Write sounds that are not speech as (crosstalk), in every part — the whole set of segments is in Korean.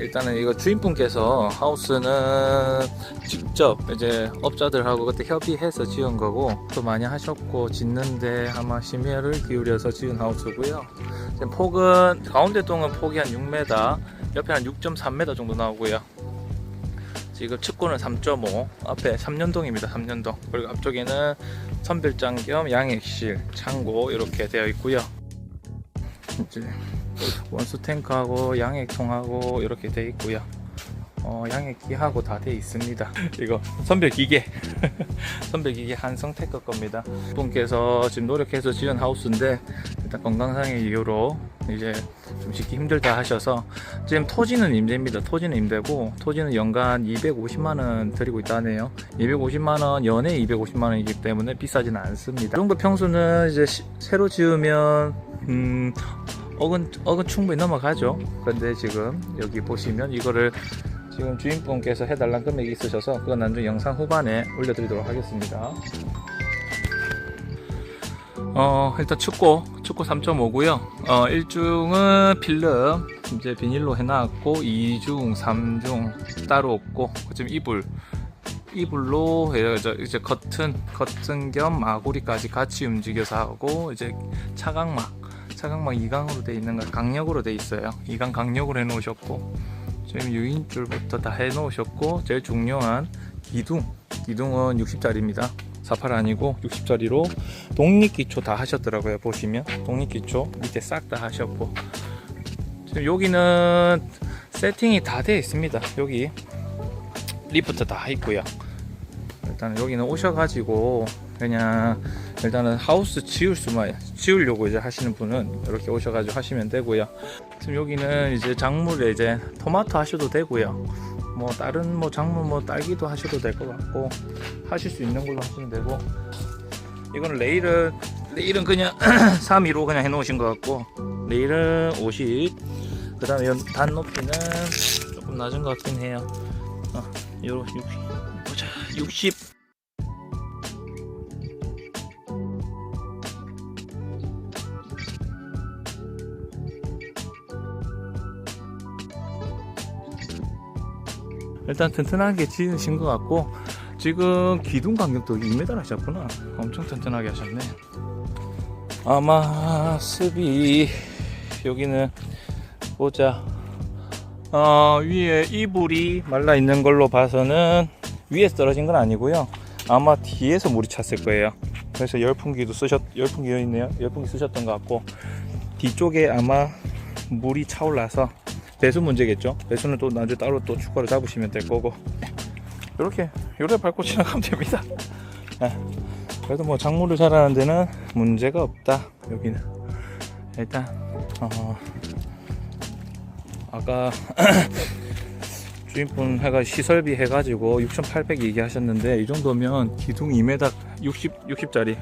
일단은 이거 주인분께서 하우스는 직접 이제 업자들하고 그때 협의해서 지은 거고 또 많이 하셨고 짓는데 아마 심혈을 기울여서 지은 하우스고요. 지금 폭은 가운데 동은 폭이 한 6m, 옆에 한 6.3m 정도 나오고요. 지금 측고는 3.5, 앞에 3년동입니다. 3년동. 그리고 앞쪽에는 선별장 겸 양액실, 창고 이렇게 되어 있고요. 이제 원수 탱크하고 양액통하고 이렇게 되어 있고요. 어, 양액기하고 다 되어 있습니다. (laughs) 이거 선별 기계, (laughs) 선별 기계 한성 테크 겁니다. 분께서 지금 노력해서 지은 하우스인데 일단 건강상의 이유로 이제 좀 짓기 힘들다 하셔서 지금 토지는 임대입니다. 토지는 임대고 토지는 연간 250만 원 드리고 있다네요. 250만 원 연에 250만 원이기 때문에 비싸지는 않습니다. 이 정도 평수는 이제 시- 새로 지으면 음, 억은 억은 충분히 넘어가죠. 그런데 지금 여기 보시면 이거를 지금 주인분께서 해달라는 금액이 있으셔서 그건 나중에 영상 후반에 올려드리도록 하겠습니다. 어 일단 축구 축구 3.5고요. 어 1중은 필름 이제 비닐로 해놨고 2중, 3중 따로 없고 지금 이불 이불로 이제 커튼 커튼 겸 마구리까지 같이 움직여서 하고 이제 차광막 차광막 2강으로 돼 있는 거 강력으로 돼 있어요. 2강 강력으로 해놓으셨고 지금 유인줄부터 다 해놓으셨고 제일 중요한 기둥 기둥은 60짜리입니다. 48 아니고 60짜리로 독립기초 다 하셨더라고요. 보시면 독립기초 밑에 싹 다 하셨고 지금 여기는 세팅이 다 되어 있습니다. 여기 리프트 다 있고요. 일단 여기는 오셔가지고 그냥 일단은 하우스 지을 수만 지으려고 이제 하시는 분은 이렇게 오셔가지고 하시면 되고요. 지금 여기는 이제 작물에 이제 토마토 하셔도 되고요. 뭐 다른 뭐 작물 뭐 딸기도 하셔도 될 것 같고 하실 수 있는 걸로 하시면 되고 이거는 레일은 레일은 그냥 (clears throat) 3위로 그냥 해놓으신 것 같고 레일은 50 그 다음에 단 높이는 조금 낮은 것 같긴 해요. 어, 요 60, 보자 60 일단 튼튼하게 지으신 것 같고 지금 기둥 간격도 2m 하셨구나. 엄청 튼튼하게 하셨네. 아마 습이 여기는 보자. 어, 위에 이불이 말라 있는 걸로 봐서는 위에서 떨어진 건 아니고요. 아마 뒤에서 물이 찼을 거예요. 그래서 열풍기도 쓰셨 열풍기 있네요. 열풍기 쓰셨던 것 같고 뒤쪽에 아마 물이 차올라서 배수 문제겠죠. 배수는 또 나중에 따로 또 추가로 잡으시면 될 거고 이렇게 요래 밟고 지나가면 됩니다. 예. 그래도 뭐 작물을 자라는 데는 문제가 없다. 여기는 일단 어, 아까 (clears throat) 주인분 해가 시설비 해가지고 6,800 얘기하셨는데 이 정도면 기둥 2m 60 60짜리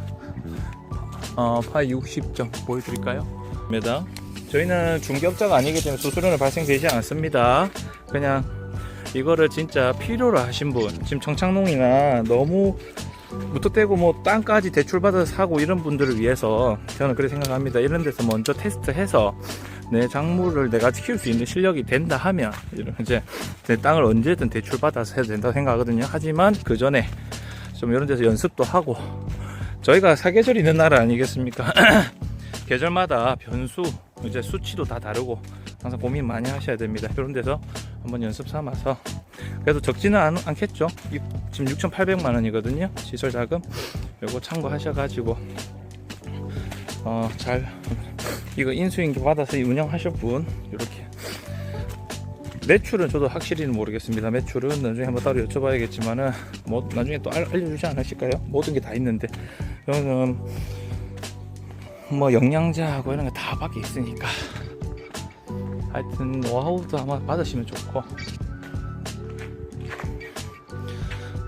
어, 파이 60점 보여드릴까요? 입니다. 저희는 중개업자가 아니기 때문에 수수료는 발생되지 않습니다. 그냥 이거를 진짜 필요로 하신 분, 지금 정착농이나 너무 무턱대고 뭐 땅까지 대출받아서 사고 이런 분들을 위해서 저는 그렇게 생각합니다. 이런 데서 먼저 테스트해서 내 작물을 내가 키울 수 있는 실력이 된다 하면 이제 내 땅을 언제든 대출받아서 해도 된다고 생각하거든요. 하지만 그 전에 좀 이런 데서 연습도 하고 저희가 사계절 있는 나라 아니겠습니까? (clears throat) 계절마다 변수 이제 수치도 다 다르고 항상 고민 많이 하셔야 됩니다. 이런 데서 한번 연습 삼아서 그래도 적지는 않, 않겠죠. 이- 지금 6,800만 원이거든요. 시설 자금 요거 참고하셔가지고 어 잘 이거 인수인계 받아서 운영하실 분 이렇게 매출은 저도 확실히는 모르겠습니다. 매출은 나중에 한번 따로 여쭤봐야겠지만은 뭐 나중에 또 알, 알려주지 않으실까요? 모든 게 다 있는데 저는 뭐 영양제하고 이런 거 다 밖에 있으니까. 하여튼 노하우도 아마 받으시면 좋고.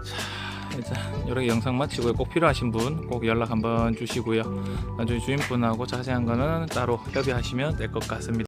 자 일단 이렇게 영상 마치고요. 꼭 필요하신 분 꼭 연락 한번 주시고요. 나중에 주인분하고 자세한 거는 따로 협의하시면 될 것 같습니다